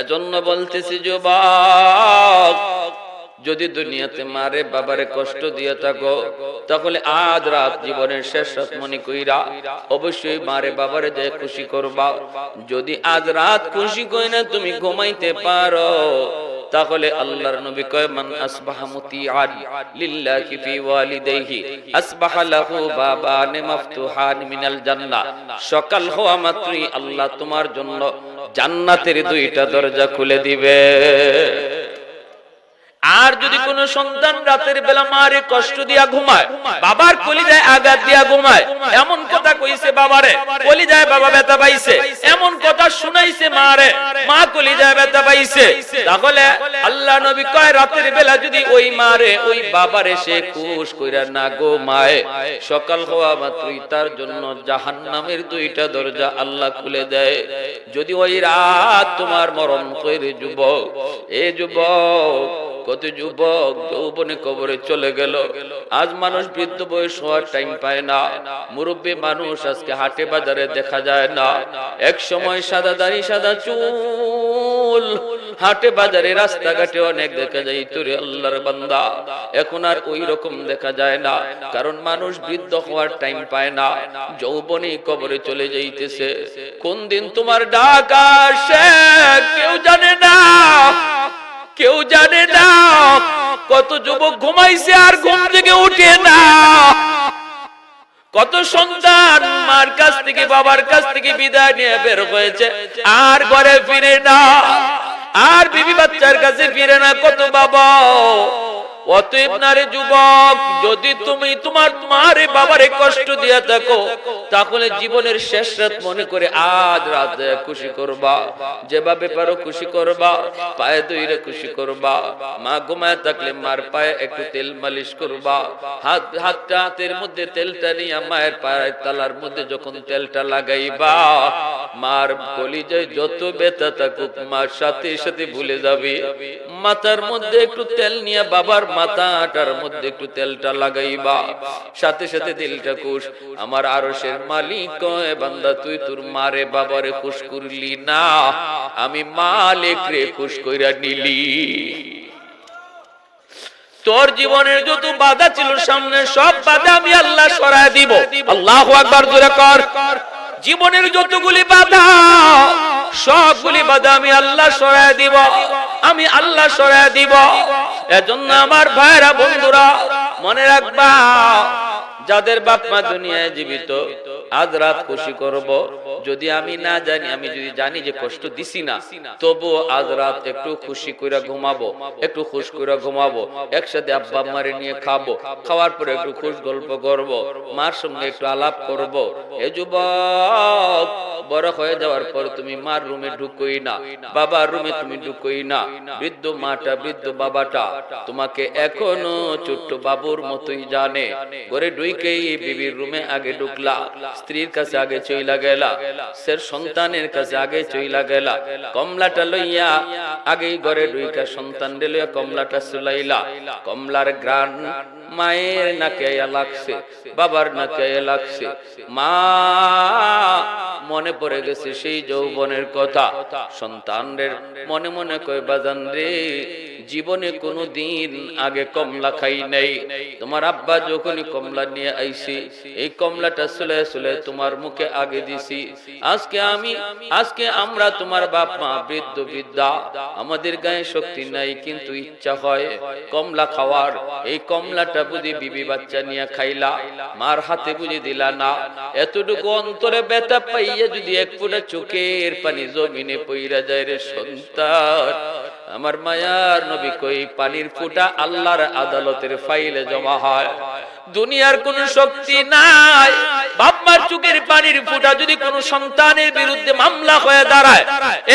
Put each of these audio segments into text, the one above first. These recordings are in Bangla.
এজন্য বলতেছি, যুবক, যদি দুনিয়াতে মারে বাবারে কষ্ট দিয়ে থাকো, তাহলে আজ রাত জীবনের শেষ রাত মনে কইরা অবশ্যই মারে বাবারে যে খুশি করবা। যদি আজ রাত খুশি কই না তুমি ঘুমাইতে পারো, তাহলে আল্লাহর নবী কয়, মান আসবাহা মুতিআন লিল্লাহি ফি ওয়ালিদাইহি, আসবাহা লাহু বাবান মাফতুহান মিনাল জান্নাহ। সকাল হওয়া মাত্রই আল্লাহ তোমার জন্য জান্নাতের দুইটা দরজা খুলে দিবে। আর যদি কোন সন্তান রাতের বেলা মারে, কষ্ট দিয়া ঘুমায়, বাবার কলিজায় আঘাত দিয়া ঘুমায়, এমন কথা কইছে বাবারে, কলিজায় বাবা ব্যথা পাইছে, এমন কথা শুনাইছে মারে। মা কলিজায় ব্যথা পাইছে। তাহলে আল্লাহ নবী কয়, রাতের বেলা যদি ওই মারে, ওই বাবারে সে খুশ কইরা, না ঘুমায় সকাল হওয়া মাত্রই তার জন্য জাহান্নামের দুইটা দরজা আল্লাহ খুলে দেয়। যদি ওই রাত তোমার মরণ কইরে যুবক, এ যুবক, কত যুবক, যৌবনে কবরে চলে গেল। আজ মানুষ বৃদ্ধ বয়স হওয়ার টাইম পায় না। মুরব্বী মানুষ আজকে হাটে বাজারে দেখা যায় না। এক সময় সাদা দাড়ি, সাদা চুল। হাটে বাজারে রাস্তাঘাটে অনেক দেখা যায়, তোরে আল্লাহর বান্দা। এখন আর ওই রকম দেখা যায় না, কারণ মানুষ বৃদ্ধ হওয়ার টাইম পায় না যৌবনে কবরে চলে যাইতেছে। কোন দিন তোমার ডাক আসে, কেউ জানে না, কেউ জানে না। কত যুবক ঘুমাইছে আর ঘুম থেকে উঠে না। কত সন্তান মার কাছ থেকে, বাবার কাছ থেকে বিদায় নিয়ে বের হয়েছে। আর ঘরে ফিরে না। আর বিবি বাচ্চার কাছে ফিরে না। কত বাবা। অতএব নারে যুবক, যদি তুমি তোমার মারে বাবারে কষ্ট দিয়া থাকো, তাহলে জীবনের শেষ রাত মনে করে আজ রাত খুশি করবা। যেভাবে পারো খুশি করবা, পায়ে দইরে খুশি করবা। মা ঘুমায় থাকলে মার পায়ে একটু তেল মালিশ করবা। হাত, হাতটা, হাতের মধ্যে তেলটা নিয়ে মায়ের পায়ের তালার মধ্যে যখন তেলটা লাগাইবা মার কলিজায় যত ব্যথা থাকুক, মার সাথে সাথে ভুলে যাবে। মাথার মধ্যে একটু তেল নিয়ে বাবার মাথাটার মধ্যে একটু তেলটা লাগাইবা। সাথে সাথে দিলটা খুশ আমার আরশের মালিক বান্দা, তুই তোর মারে বাবারে খুশ করলি না? আমি মালিক রে খুশ কইরা নিলি। তোর জীবনের যত বাধা ছিল সামনে, সব বাধা আমি আল্লাহ সরায় দিব। আল্লাহু আকবার, জোরে কর। জীবনের যতগুলি বাধা, সবগুলি বাধা আমি আল্লাহ সরায় দিব, আমি আল্লাহ সরায় দিব। এজন্য আমার ভাইরা বন্ধুরা, মনে রাখবা যাদের বাপ মা দুনিয়ায় জীবিত, আজ রাত খুশি করব। যদি আমি না জানি, আমি যদি জানি যে কষ্ট দিছি না তবু আজ রাত একটু খুশি করে ঘুমাবো, একটু খুশ করে ঘুমাবো, একসাথে আব্বা মারে নিয়ে খাব, খাওয়ার পরে একটু খুশ গল্প করব, মার সঙ্গে একটু আলাপ করব। এ যুবক, বড় হয়ে যাওয়ার পর তুমি মার রুমে ঢুকোই না, বাবার রুমে তুমি ঢুকোই না, বৃদ্ধ মাটা, বৃদ্ধ বাবাটা, তোমাকে এখনও ছোট্ট বাবুর মতোই জানে, ঘরে ঢুকেই বিবির রুমে আগে ঢুকলা, স্ত্রীর কাছে আগে চইলা গেলা, সের সন্তানের কাছে আগে চইলা গেলা, কমলাটা লইয়া আগেই ঘরে ঢুইকা সন্তান লইয়া কমলাটা চুলাইলা কমলার গ্রান মায়ের নাকে লাগছে, বাবার নাকে লাগছে। মা, মনে পড়ে গেছে সেই যৌবনের কথা সন্তানদের মনে মনে কয়, বাজান রে জীবনে কোনো দিন আগে কমলা খাই নাই। তোমার আব্বা যখনই কমলা নিয়ে আইছি, এই কমলাটা চলে চলে তোমার মুখে আগে দিছি। আজকে আমি, আজকে আমরা তোমার বাপ মা বৃদ্ধ বৃদ্ধা, আমাদের গায়ে শক্তি নাই কিন্তু ইচ্ছা হয় কমলা খাওয়ার। এই কমলাটা বুঝি বিবি বাচ্চা নিয়ে খাইলা, মার হাতে বুঝি দিলা না। এতটুকু অন্তরে ব্যথা পাইয়া যদি এক ফুটা চোখের পানি জমিনে পইরা যায় রে সন্তান। আমার মায়ার নবী কই, পানির ফুটা আল্লাহর আদালতের ফাইলে জমা হয়। দুনিয়ার কোন শক্তি নাই। বাপমার চোখের পানির ফুটা যদি কোন সন্তানের বিরুদ্ধে মামলা হয়ে দাঁড়ায়,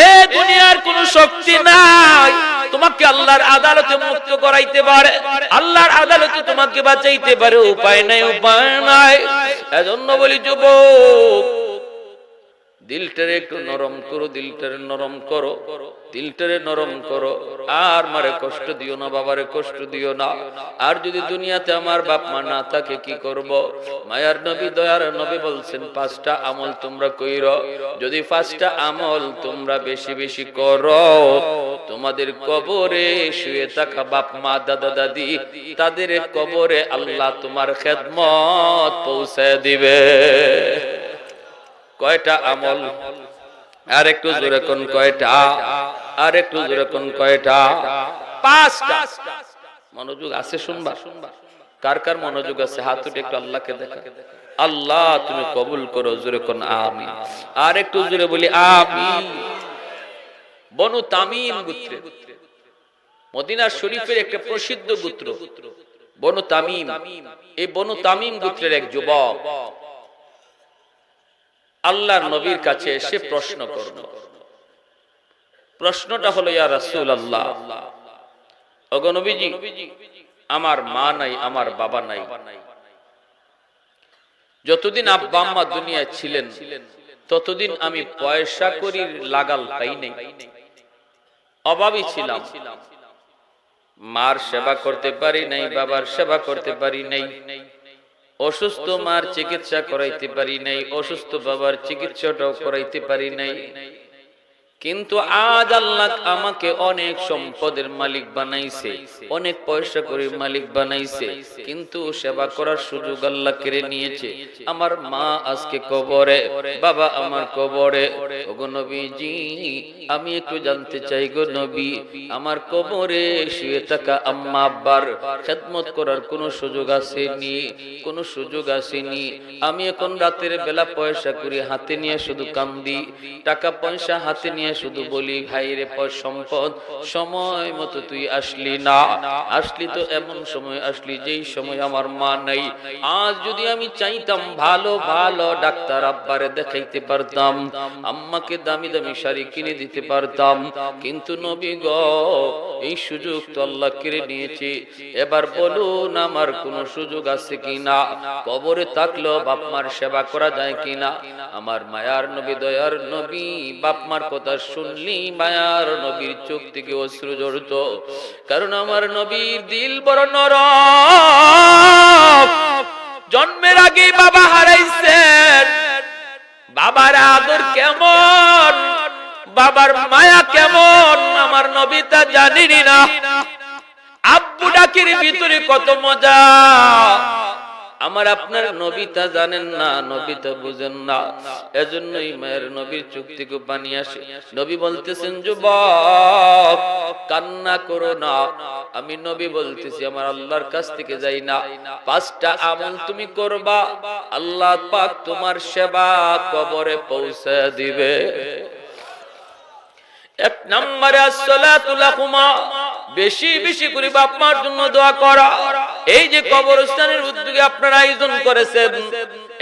এ দুনিয়ার কোন শক্তি নাই। তোমাকে আল্লাহর আদালতে মুক্ত করাইতে পারে। আল্লাহর আদালতে তোমাকে বাঁচাইতে পারে, উপায় নাই উপায় নাই। এজন্য বলি, যুবক দিলটারে একটু নরম করো দিলটারে নরম করো। দিলটারে নরম করো। আর মারে কষ্ট দিও না বাবারে কষ্ট দিও না। আর যদি দুনিয়াতে আমার বাপ মা না থাকে কি করব? মায়ার নবী দয়ার নবী বলছেন পাঁচটা আমল তোমরা কইর। যদি পাঁচটা আমল তোমরা বেশি বেশি করো তোমাদের কবরে শুয়ে থাকা বাপ মা দাদা দাদি তাদের কবরে আল্লাহ তোমার খেদমত পৌঁছে দিবে। কয়টা আমল? আর একটু জোরে কোন কয়টা? আর একটু জোরে কোন কয়টা? পাঁচটা। মনোযোগ আছে শুনবা কার কার মনোযোগ আছে? হাত উঠে একটু আল্লাহকে দেখা। আল্লাহ, তুমি কবুল করো, জোরে কোন আমি আর একটু জোরে বলি আমি বনু তামিম গোত্রে। মদিনা শরীফের একটা প্রসিদ্ধ গোত্র। বনু তামিম। এই বনু তামিম গুত্রের এক যুবক। আল্লাহর নবীর কাছে এসে প্রশ্ন করল। প্রশ্নটা হলো ইয়া রাসূল আল্লাহ অগনবীজি আমার মা নাই আমার বাবা নাই। যতদিন আব্বা আম্মা দুনিয়ায় ছিলেন ততদিন আমি পয়সা করি লাগাল পাই নাই। অভাবী ছিলাম। মার সেবা করতে পারি নাই বাবার সেবা করতে পারি নাই। অসুস্থ মার চিকিৎসা করাইতে পারি নাই অসুস্থ বাবার চিকিৎসাটাও করাইতে পারি নাই। কিন্তু আজ আল্লাহ আমাকে অনেক সম্পদের মালিক বানাইছে, অনেক পয়সা করে মালিক বানাইছে, কিন্তু সেবা করার সুযোগ আল্লাহ কেড়ে নিয়েছে। আমার মা আজকে কবরে, বাবা আমার কবরে। আমি একটু জানতে চাই গো নবী, আমার কবরে শুয়ে থাকা আম্মা আব্বার খেদমত করার কোনো সুযোগ আসেনি, কোনো সুযোগ আসেনি। আমি এখন রাতের বেলা পয়সা করি, হাতে নিয়ে শুধু কান্দি, টাকা পয়সা হাতে নিয়ে শুধু বলি ভাই রে পয় সম্পদ সময় মতো তুই আসলি না। আসলি তো এমন সময় আসলি যেই সময় আমার মা নাই। আজ যদি আমি চাইতাম ভালো ভালো ডাক্তার আব্বারে দেখাইতে পারতাম, আম্মাকে দামি দামি শাড়ি কিনে দিতে পারতাম। কিন্তু নবী গ, এই সুযোগ তো আল্লাহ কেড়ে নিয়েছে। এবার বলুন, আমার কোন সুযোগ আছে কিনা? কবরে থাকল বাপ মার সেবা করা যায় কিনা? আমার মায়ার নবী, দয়ার নবী, বাপ মার কথা শুনলি মায়ার নবীর চোখ থেকে অশ্রু জড়ত কারণ আমার নবীর দিল বড় নরম। জন্মের আগে বাবা হারাইছেন। বাবার আদর কেমন? বাবার মায়া কেমন? আমার নবী তা জানিনি না। আব্বু ডাকির ভিতরে কত মজা। আমার আপনার নবিতা জানেন না নবিতা বুঝেন না। এজন্যই মায়ের নবীর চোখ থেকে আসে। নবী বলতেছেন, যুবক, কান্না করো না। আমি নবী বলতেছি, আমার আল্লাহর কাছ থেকে যাই না। পাঁচটা আমল তুমি করবা, আল্লাহ পাক তোমার সেবা কবরে পৌঁছে দিবে। এক নম্বরে আসসালাতুলাহুমা বেশি বেশি করে বাপ মার জন্য দোয়া করা। এই যে কবরস্থানের উদ্যোগে আপনারা আয়োজন করেছেন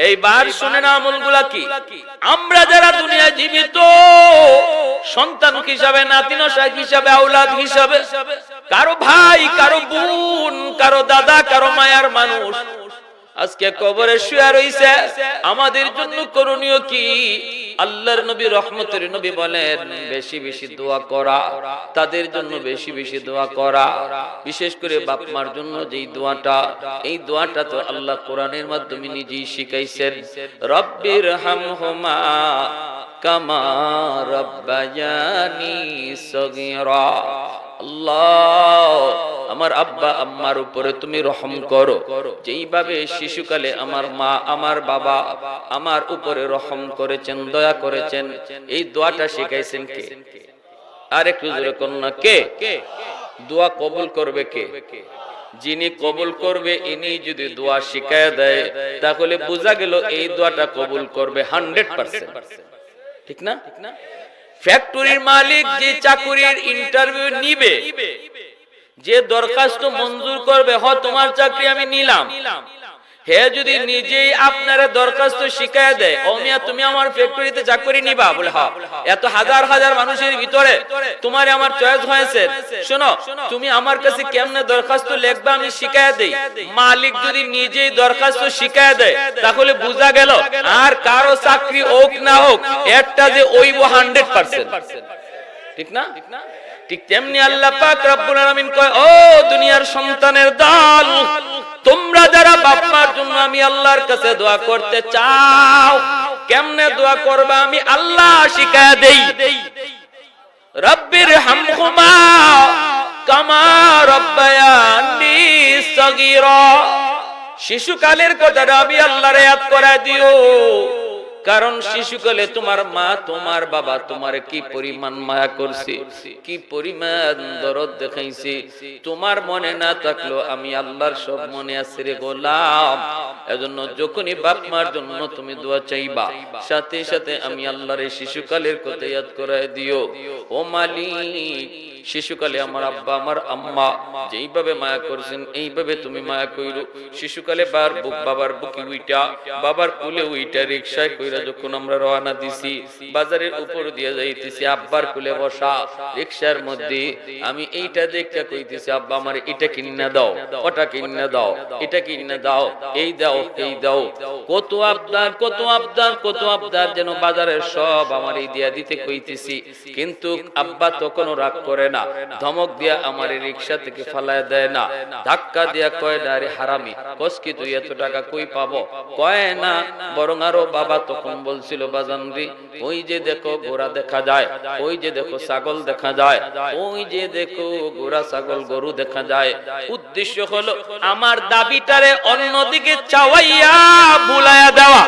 এইবার শুনে না আমলগুলা কি? আমরা যারা দুনিয়া জীবিত, সন্তান হিসাবে নাতিন হিসাবে আউলাদ হিসাবে, কারও ভাই, কারও বোন, কারও দাদা, কারও মায়ার মানুষ, আজকে কবরে শুয়ে রইছে। আমাদের জন্য করণীয় কি? আল্লাহর নবী, রহমতের নবী বলেন, বেশি বেশি দোয়া করা, তাদের জন্য বেশি বেশি দোয়া করা। বিশেষ করে বাপ মার জন্য যেই দোয়াটা, এই দোয়াটা তো আল্লাহ কোরআনের মাধ্যমে নিজেই শিখাইছেন। রব্বির হাম হোমা কামা রব্বায়ানি সগীরা। আল্লাহ, আমার আব্বা আম্মার উপরে তুমি রহম করো। যেইভাবে শিশুকালে আমার মা, আমার বাবা আমার উপরে রহম করেছেন, দয়া করেছেন, এই দোয়াটা শিখাইছেন কে? আর একটু জোরে কন্যা কে? দোয়া কবুল করবে কে? যিনি কবুল করবে, ইনি যদি দোয়া শিখায় দেয়, তাহলে বোঝা গেল এই দোয়াটা কবুল করবে হান্ড্রেড পার্সেন্ট। ঠিক না? ফ্যাক্টরির মালিক যে চাকুরির ইন্টারভিউ নিবে যে দরখাস্ত মঞ্জুর করবে হ তোমার চাকরি আমি নিলাম। হে যদি নিজেই আপনার দরখাস্ত শিখায় দেয়, ও মিয়া, তুমি আমার ফ্যাক্টরিতে চাকরি নিবা, বলে হ্যাঁ। এত হাজার হাজার মানুষের ভিতরে তোমার আমার চয়েস হয়েছে। শোনো, তুমি আমার কাছে কেমনে দরখাস্ত লিখবা আমি শিখায় দেই। মালিক যদি নিজেই দরখাস্ত শিখায় দেয়, তাহলে বোঝা গেল আর কারও চাকরি হোক না হোক, একটা যে ওইব হান্ড্রেড পার্সেন্ট ঠিক না? ঠিক তেমনি আল্লাহ পাক রব্বুল আলামিন কয়, ও দুনিয়ার সন্তানের দল, তোমরা যারা বাপ মার জন্য আমি আল্লাহর কাছে দোয়া করতে চাও, কেমনে দোয়া করবা আমি আল্লাহ শিখায় দেই। রব্বির হামহুমা কামা রব্বায়ানি সগীরা। শিশুকালের কথাটা আমি আল্লাহর ইয়াদ করায় দিও। কারণ শিশুকালে তোমার মা, তোমার বাবা, তোমার কি পরিমাণ মায়া করছে, কি পরিমাণ দরদ দেখাইছে, তোমার মনে না থাকল আমি আল্লাহর সব মনে আছে রে গোলাম। এজন্য যখনই বাপ মার জন্য তুমি দোয়া চাইবা, সাথে সাথে আমি আল্লাহর এই শিশুকালের কথা ইয়াদ করায় দিও। ও মালিক, শিশুকালে আমার আব্বা, আমার আম্মা যেইভাবে মায়া করছেন, এইভাবে তুমি মায়া কইরো। শিশুকালে বার বুক, বাবার বুকি উইটা, বাবার কুলে উইটা রিক্সায় কইরা যখন আমরা রওনা দিছি, বাজারের উপর দিয়ে যাইতেছি, আব্বার কুলে বসা রিক্সার মধ্যে, আমি এইটা দেখতে কইতেছি, আব্বা, আমার এটা কিনে দাও, ওটা কিনে দাও, এটা কিনে দাও, এই দাও এই দাও। কত আবদার কত আবদার কত আবদার যেন বাজারের সব আমার এই দিয়া দিতে কইতেছি। কিন্তু আব্বা তখনও রাগ করে না, ধমক দিয়া আমার রিক্সা থেকে ফালায় দেয় না। ধাক্কা দিয়া কয়, না আরে হারামি কসকি তুই এত টাকা কই পাবো? কয়, না, বরং আরও বাবা তখন বলছিল বাজানরি ওই যে দেখো ঘোড়া দেখা যায়, ওই যে দেখো ছাগল দেখা যায়, ওই যে দেখো ঘোড়া ছাগল গরু দেখা যায়। উদ্দেশ্য হলো আমার দাবিটারে অন্যদিকে চাওয়াইয়া ভুলাইয়া দেওয়া।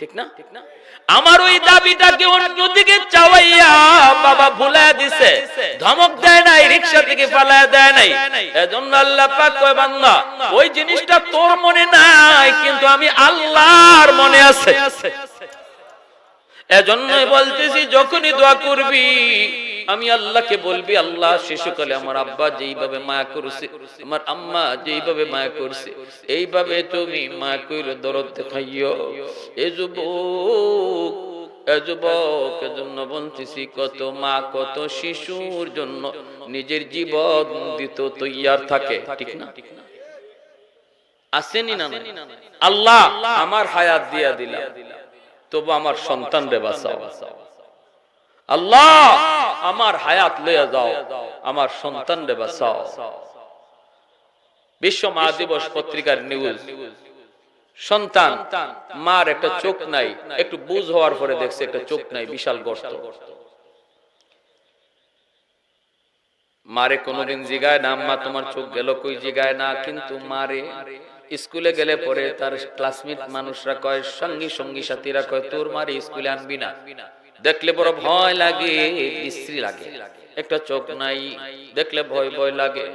ঠিক না ঠিক না? আমার ওই দাবিটাকে অন্যদিকে চাওয়াইয়া বাবা ভুলা দিছে। ধমক দেয় নাই, রিক্সা থেকে পালা দেয় নাই। এজন্য আল্লাহ পাক কয়, বান্দা, ওই জিনিসটা তোর মনে নাই, কিন্তু আমি আল্লাহর মনে আছে। এজন্যই বলতেছি, যখনই দোয়া করবি আমি আল্লাহকে বলবি, আল্লাহ শিশুকালে আমার আব্বা যেইভাবে মায়া করছে, আমার আম্মা যেইভাবে মায়া করছে, এইভাবে তুমি মায়া কইলে দরদ দেখাইও। এ যুবক যুবক এজন্য বলতেছি, কত মা, কত শিশুর জন্য নিজের জীবন দিত তৈয়ার থাকে, ঠিক না? আসেনি না? আল্লাহ আমার হায়াত দিয়া দিলা। তবু আমার সন্তান রে বাঁচাও। আল্লাহ, আমার হায়াত লইয়া যাও, আমার সন্তান রে বাঁচাও। বিশ্ব মা দিবস পত্রিকার নিউজ সন্তান, মার একটা চোখ নাই, একটু বুঝ হওয়ার পরে দেখছে একটা চোখ নাই, বিশাল গর্ত। মারে কোনোদিন জিগায় না, আম্মা তোমার চোখ গেল কই জিগায় না, কিন্তু মারে স্কুলে গেলে পরে তার ক্লাসমেট মানুষরা কয়, সঙ্গী সঙ্গী সাথীরা কয়, তোর মারে স্কুলে আনবি না। দেখলে বড় ভয় লাগে বিশ্রী লাগে। একটা চোখ নাই দেখলে ভয় ভয় লাগে।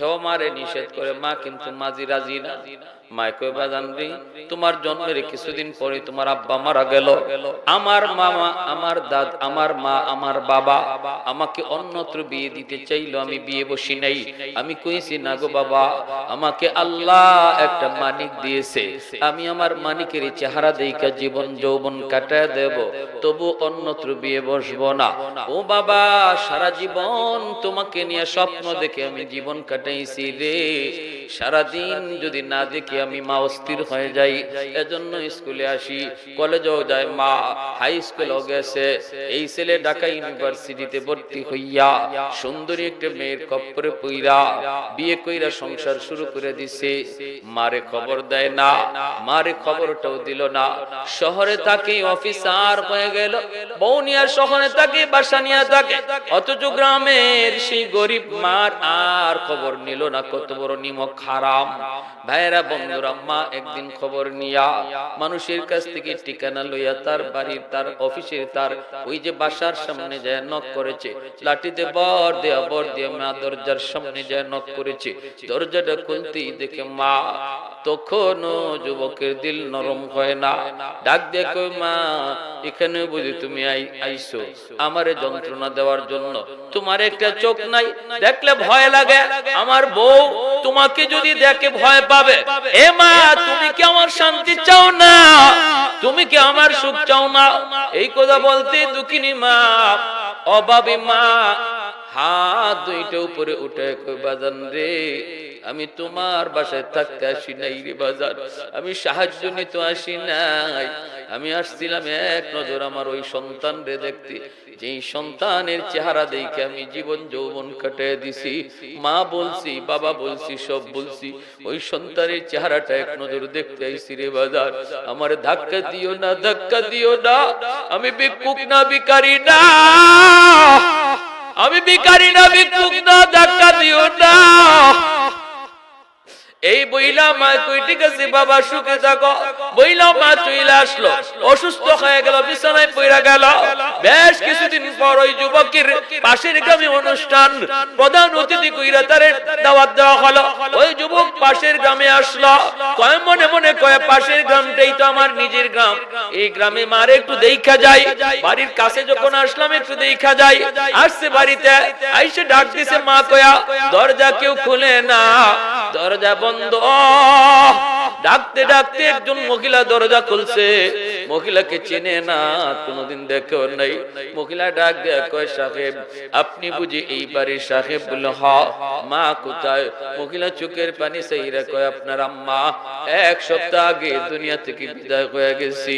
হেও মারে নিষেধ করে মা কিন্তু মাঝি রাজি না। তোমার জন্মের কিছুদিন পরে তোমার আব্বা মারা গেল। আমার মামা, আমার দাদ, আমার মা, আমার বাবা আমাকে অন্যত্র বিয়ে দিতে চাইলো, আমি বিয়ে বসি নাই। আমি কইছি, না গো বাবা, আমাকে আল্লাহ একটা মানিক দিয়েছে। আমি আমার মানিকের চেহারা জীবন যৌবন কাটায় দেব, তবু অন্যত্র বিয়ে বসবো না। ও বাবা, সারা জীবন তোমাকে নিয়ে স্বপ্ন দেখে আমি জীবন কাটাইছি রে। সারাদিন যদি না দেখি আমি মা অস্থির হয়ে যাই। এজন্য স্কুলে আসি, কলেজেও যায় মা, হাই স্কুলেও গেছে। এই ছেলে ঢাকা ইউনিভার্সিটিতে ভর্তি হইয়া সুন্দরী একটা মেয়ের কপ্পরে পইরা বিয়ে কইরা সংসার শুরু করে দিছে। মারে খবর দেয় না, মারে খবরটাও দিল না। শহরে তাকে অফিসার হয়ে গেল বৌনিয়ার শহরে তাকে, বাসা নিয়ে থাকে অথচ গ্রামের সেই গরিব মার আর খবর নিল না, কত বড় নিমক হারাম। ভাইয়েরা বন্ধুরা মা একদিন খবর নিয়া মানুষের কাছ থেকে ঠিকানা লইয়া তার বাড়ির, তার অফিসের, তার ওই যে বাসার সামনে যায় নক করেছে, লাঠিতে বর দেয়া, বর দিয়ে মা দরজার সামনে যায় নক করেছে, দরজাটা খুলতেই দেখে মা তখনও যুবকের দিল নরম হয় না। ডাক দিয়ে কই মা, এখানে বুঝি তুমি আই- আইছো আমারে যন্ত্রণা দেওয়ার জন্য তোমার একটা চোখ নাই। দেখলে ভয় লাগে। আমার বউ তোমাকে যদি দেখে ভয় পাবে। এ মা, তুমি কি আমার শান্তি চাও না? তুমি কি আমার সুখ চাও না? এই কথা বলতে দুঃখিনী মা, অভাবী মা, হাত দুইটা উপরে উঠে কই বাজান রে আমি তোমার বাসায় থাকতে আসি নাই রে বাজার। আমি সাহায্য নিতে আসি নাই। আমি আসছিলাম এক নজর আমার ওই সন্তান রে দেখতে। যেই সন্তানের চেহারা দেখে আমি জীবন যৌবন কাটিয়ে দিছি। মা বলছি, বাবা বলছি, সব বলছি। ওই সন্তানের চেহারাটা এক নজর দেখতে আইছি রে বাজার। আমার ধাক্কা দিও না, ধাক্কা দিও না। আমি বিকুক না বিকারি না। আমি বিকারি না বিকুক না, ধাক্কা দিও না। এই বইলা মা কই ঠিক আছে, বাবা, সুখে থাকো। বইলা মা চইলা আসলো। অসুস্থ হয়ে গেল, বিছানায় পড়া গেল। বেশ কিছুদিন পর ওই যুবকের পাশের গ্রামে অনুষ্ঠান। প্রধান অতিথি কইরা তারে দাওয়াত দেওয়া হলো। ওই যুবক পাশের গ্রামে আসলো। কয়, মনে মনে কয়, পাশের গ্রামটাই তো আমার নিজের গ্রাম। এই গ্রামে মারে একটু দেখা যায়। বাড়ির কাছে যখন আসলাম, একটু দেখা যায়। আসছে বাড়িতে, আইসে ডাক দিছে, মা কয়া, দরজা কেউ খুলে না। দরজা বন্ধ। ডাকতে ডাকতে একজন মহিলা দরজা খুলছে। মহিলাকে চেনে না, কোনোদিন দেখেও নাই। মহিলা ডাক দেয়া কয়, সাহেব, আপনি বুঝি এই বাড়ির সাহেব বলল হ, মা কোথায়? মহিলা চোখের পানি সেইরা কয়, আপনার আম্মা, এক সপ্তাহ আগে দুনিয়া থেকে বিদায় হয়ে গেছি।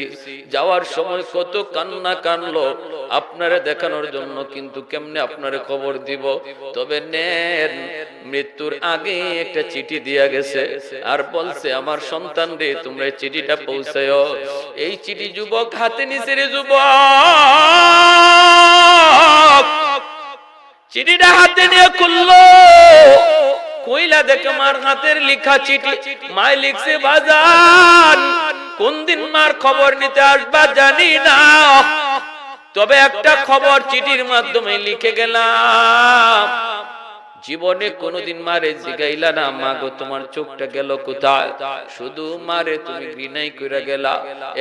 যাওয়ার সময় কত কান্না কানলো। আপনারে দেখানোর জন্য কিন্তু কেমনে আপনারে খবর দিব? তবে নেন মৃত্যুর আগে একটা চিঠি দিয়া গেছে। আর বলছে, আমার সন্তান রে, তোমরা এই চিঠিটা পৌঁছায় এই চিঠি যুবক, হাতে নিছে রে যুবক। চিঠিটা হাতে নিয়ে খুললো। কইলা, দেখে মার হাতের লিখা চিঠি মায় লিখছে বাজান। কোন দিন মার খবর নিতে আসবা জানি না। তবে একটা খবর চিঠির মাধ্যমে লিখে গেলাম। জীবনে কোনোদিন মারে জিগাইলা না মা গো তোমার চোখটা গেল কোথায়? শুধু মারে, তুমি ঘৃণাই করে গেলা,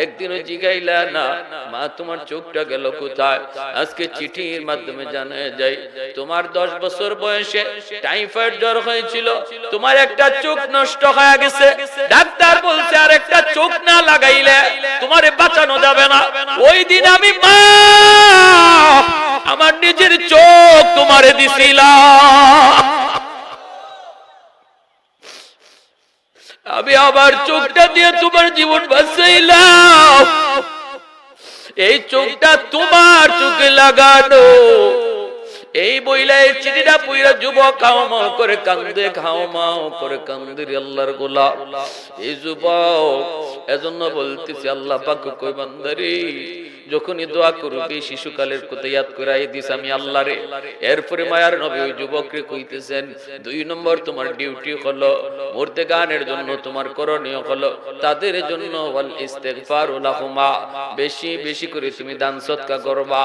একদিনও জিগাইলা না, মা, তোমার চোখটা গেল কোথায়? আজকে চিঠির মাধ্যমে জানা যায় তোমার দশ বছর বয়সে টাইফয়েড জ্বর হয়েছিল, তোমার একটা চোখ নষ্ট হয়ে গেছে, ডাক্তার বলছে আর একটা চোখ না লাগাইলে তোমারে বাঁচানো যাবে না। ওই দিন আমি মা আমার নিজের চোখ তোমারে দিছিলাম। আমি আবার চোখটা দিয়ে তোমার জীবন বাঁচাইলাম। এই চোখটা তোমার চোখে লাগানো। এই বইলা এই চিঠিটা পুইরা যুবক খাও মাও করে কান্দে খাও মাও করে কান্দে আল্লাহর গোলা এই যুবক, এজন্য বলতেছি, আল্লাহ পাক কই বান্দারি যখনই দোয়া করবি, শিশুকালের কথা ইয়াদ করাই দিস আমি আল্লাহ রে এরপরে মায়ার নবী ওই যুবককে কইতেছেন, দুই নম্বর তোমার ডিউটি হলো, মূর্তে গানের জন্য তোমার করণীয় হলো, তাদের জন্য ওয়াল ইস্তেগফার লাহুমা। বেশি বেশি করে তুমি দান সৎকা করবা,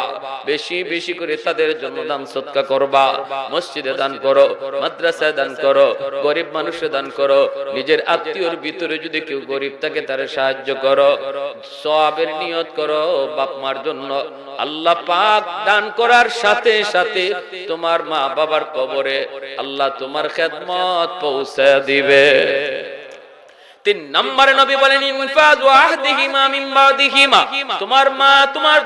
বেশি বেশি করে তাদের জন্য দান সৎকা করবা। মসজিদে দান করো, মাদ্রাসায় দান করো, গরিব মানুষে দান করো, নিজের আত্মীয়র ভিতরে যদি কেউ গরিব থাকে তার সাহায্য করো, সওয়াবের নিয়ত করো, বাপ মার জন্য আল্লাহ পাক দান করার সাথে সাথে তোমার মা বাবার কবরে আল্লাহ তোমার খেদমত পৌঁছে দিবে। তোমার তোমার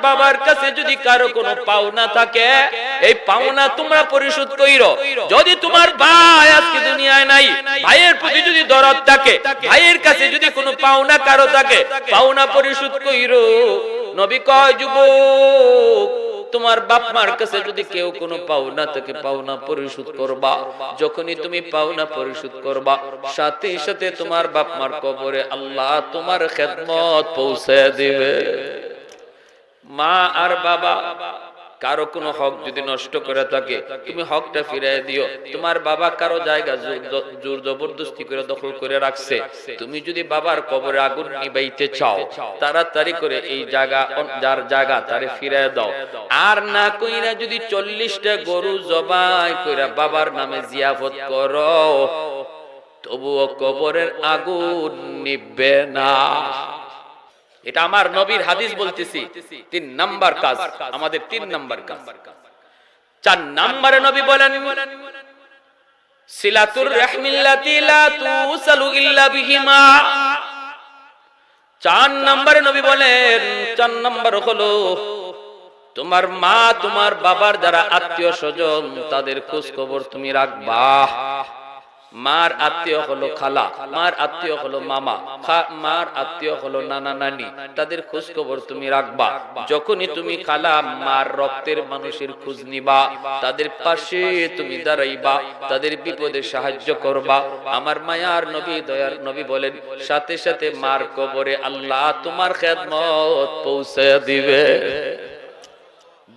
এই পাওনা তোমরা পরিশোধ কইরো। যদি তোমার নাই যদি থাকে, ভাইয়ের কাছে যদি কোনো পাওনা কারও থাকে, পাওনা পরিশোধ কইরো। নবী কয়, যুবক, তোমার বাপ মার কাছে যদি কেউ কোনো পাওনা থেকে, পাওনা পরিশোধ করবা। যখনই তুমি পাওনা পরিশোধ করবা, সাথে সাথে তোমার বাপ মার কবরে আল্লাহ তোমার খেদমত পৌঁছে দিবে। মা আর বাবা কারও কোনো হক যদি নষ্ট করে থাকে, তুমি হকটা ফিরিয়ে দিও। তোমার বাবা কারও জায়গা জোর- জবরদস্তি করে দখল করে রাখছে। তুমি যদি বাবার কবরে আগুন নিবাইতে চাও, তাড়াতাড়ি করে এই জায়গা যার জায়গা তারে ফিরিয়ে দাও। আর না কইরা যদি চল্লিশটা গরু জবাই কইরা বাবার নামে জিয়াফত করো, তবুও কবরের আগুন নিববে না। এটা আমার নবীর হাদিস বলতেছি। তিন নাম্বার কাজ আমাদের তিন নাম্বার কাজ। চার নাম্বারে নবী বলেন সিলাতুর রাহমিল্লাতি লা তুসালু ইল্লা বিহিমা। চার নম্বরে নবী বলেন চার নম্বর হলো তোমার মা তোমার বাবার যারা আত্মীয় স্বজন তাদের খোঁজ খবর তুমি রাখবা। মার আত্মীয় হলো খালা, মার আত্মীয় হলো মামা মার আত্মীয় হলো নানা নানি, তাদের খোঁজ খবর তুমি রাখবা। যখনই তুমি খালা, মার রক্তের মানুষের খোঁজ নিবা, তাদের পাশে তুমি দাঁড়াইবা, তাদের বিপদে সাহায্য করবা। আমার মায়ার নবী, দয়ার নবী বলেন, সাথে সাথে মার কবরে আল্লাহ তোমার খেদমত পৌঁছে দিবে।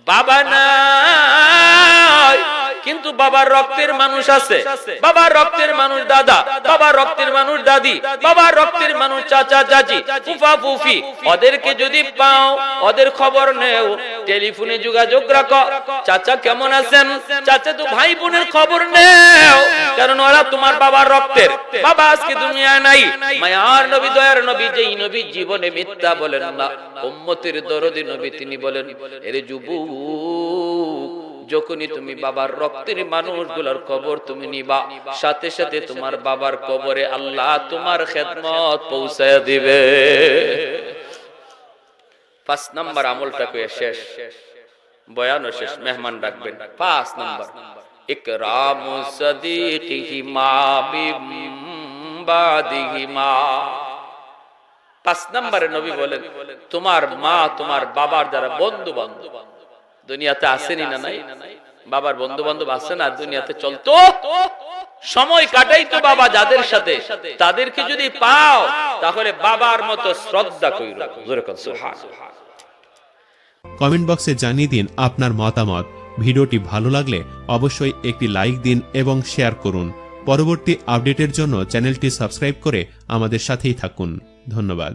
বাবা নাই কিন্তু বাবার রক্তের মানুষ আছে। বাবার রক্তের মানুষ দাদা, বাবার রক্তের মানুষ দাদি, বাবার রক্তের মানুষ চাচা, চাচি, ফুফা, ফুফি, ওদেরকে যদি পাও, ওদের খবর নেও, টেলিফোনে যোগাযোগ রাখো। চাচা কেমন আছেন? চাচা তো ভাই বোনের খবর নেও, কারণ ওরা তোমার বাবার রক্তের। বাবা আজকে দুনিয়ায় নাই। মায়ার নবী, দয়ার নবী, যেই নবী জীবনে মিথ্যা বলেন না, উম্মতের দরদি নবী তিনি বলেন, এর যুবক যখনই তুমি বাবার রক্তের মানুষগুলোর খবর তুমি নিবা, সাথে সাথে তোমার বাবার কবরে আল্লাহ তোমার খেদমত পৌঁছায় দিবে। পাঁচ নাম্বার আমলটা কয়ে শেষ। বয়ানও শেষ, মেহমান ডাকবেন। পাঁচ নাম্বার। ইকরামু সাদিকিহি মা বিবাদিহি মা পাঁচ নম্বরে নবী বলেন, তোমার মা, তোমার বাবার যারা বন্ধু বান্ধব দুনিয়াতে আসেনি না নাই? বাবার বন্ধু বান্ধব আছে না দুনিয়াতে চলতো সময় কাটাই তো বাবা যাদের সাথে। তাদেরকে যদি পাও, তাহলে বাবার মতো শ্রদ্ধা কমেন্ট বক্সে জানিয়ে দিন আপনার মতামত। ভিডিওটি ভালো লাগলে অবশ্যই একটি লাইক দিন এবং শেয়ার করুন। পরবর্তী আপডেটের জন্য চ্যানেলটি সাবস্ক্রাইব করে আমাদের সাথেই থাকুন। ধন্যবাদ।